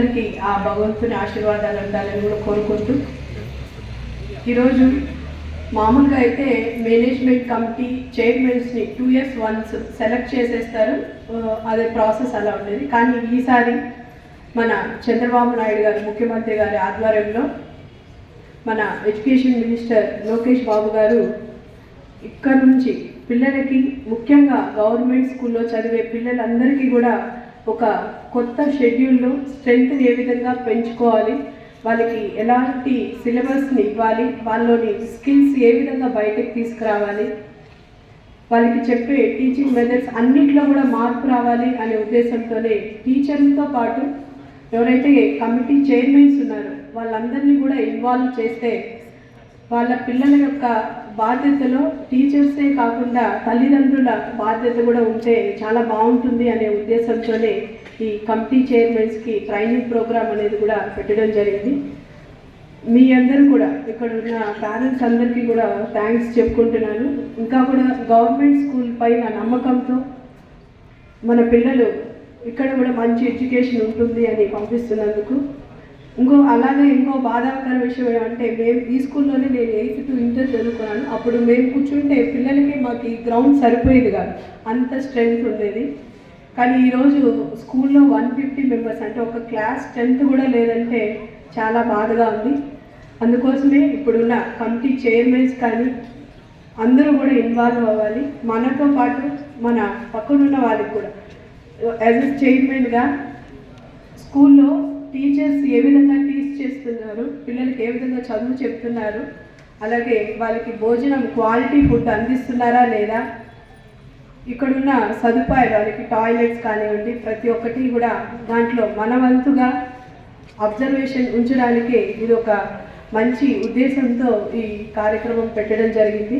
అందరికీ ఆ భగవంతుని ఆశీర్వాదాలు ఉండాలని కూడా కోరుకుంటూ ఈరోజు మామూలుగా అయితే మేనేజ్మెంట్ కమిటీ చైర్మన్స్ని టూ ఇయర్స్ వన్స్ సెలెక్ట్ చేసేస్తారు. అదే ప్రాసెస్ అలా ఉండేది. కానీ ఈసారి మన చంద్రబాబు నాయుడు గారు ముఖ్యమంత్రి గారి ఆధ్వర్యంలో మన ఎడ్యుకేషన్ మినిస్టర్ లోకేష్ బాబు గారు ఇక్కడ నుంచి పిల్లలకి ముఖ్యంగా గవర్నమెంట్ స్కూల్లో చదివే పిల్లలందరికీ కూడా ఒక కొత్త షెడ్యూల్లో స్ట్రెంగ్త్ ఏ విధంగా పెంచుకోవాలి వాళ్ళకి ఎలాంటి సిలబస్ని ఇవ్వాలి వాళ్ళలోని స్కిల్స్ ఏ విధంగా బయటకు తీసుకురావాలి వాళ్ళకి చెప్పే టీచింగ్ మెథడ్స్ అన్నిట్లో కూడా మార్పు రావాలి అనే ఉద్దేశంతోనే టీచర్లతో పాటు ఎవరైతే కమిటీ చైర్మన్స్ ఉన్నారో వాళ్ళందరినీ కూడా ఇన్వాల్వ్ చేస్తే వాళ్ళ పిల్లల యొక్క బాధ్యతలో టీచర్సే కాకుండా తల్లిదండ్రుల బాధ్యత కూడా ఉంటే చాలా బాగుంటుంది అనే ఉద్దేశంతోనే ఈ కమిటీ చైర్మన్స్కి ట్రైనింగ్ ప్రోగ్రామ్ అనేది కూడా పెట్టడం జరిగింది. మీ అందరూ కూడా ఇక్కడ ఉన్న పేరెంట్స్ అందరికీ కూడా థ్యాంక్స్ చెప్పుకుంటున్నాను. ఇంకా కూడా గవర్నమెంట్ స్కూల్ పైన నమ్మకంతో మన పిల్లలు ఇక్కడ కూడా మంచి ఎడ్యుకేషన్ ఉంటుంది అని పంపిస్తున్నందుకు ఇంకో అలాగే ఇంకో బాధాకర విషయం ఏమంటే మేము ఈ స్కూల్లోనే నేను ఎయిత్ టు ఇంటర్ చదువుకున్నాను. అప్పుడు మేము కూర్చుంటే పిల్లలకి మాకు ఈ గ్రౌండ్ సరిపోయేది కాదు. అంత స్ట్రెంగ్త్ ఉండేది. కానీ ఈరోజు స్కూల్లో వన్ ఫిఫ్టీ మెంబర్స్ అంటే ఒక క్లాస్ టెన్త్ కూడా లేదంటే చాలా బాధగా ఉంది. అందుకోసమే ఇప్పుడున్న కమిటీ చైర్మన్స్ కానీ అందరూ కూడా ఇన్వాల్వ్ అవ్వాలి. మనతో పాటు మన పక్కనున్న వాళ్ళకి కూడా. యాజ్ ఎ చైర్మన్గా స్కూల్లో టీచర్స్ ఏ విధంగా టీచ్ చేస్తున్నారు పిల్లలకి ఏ విధంగా చదువు చెప్తున్నారు అలాగే వాళ్ళకి భోజనం క్వాలిటీ ఫుడ్ అందిస్తున్నారా లేదా ఇక్కడున్న సదుపాయాలు వాళ్ళకి టాయిలెట్స్ కానివ్వండి ప్రతి ఒక్కటి కూడా దాంట్లో మన వంతుగా అబ్జర్వేషన్ ఉంచడానికి ఇది ఒక మంచి ఉద్దేశంతో ఈ కార్యక్రమం పెట్టడం జరిగింది.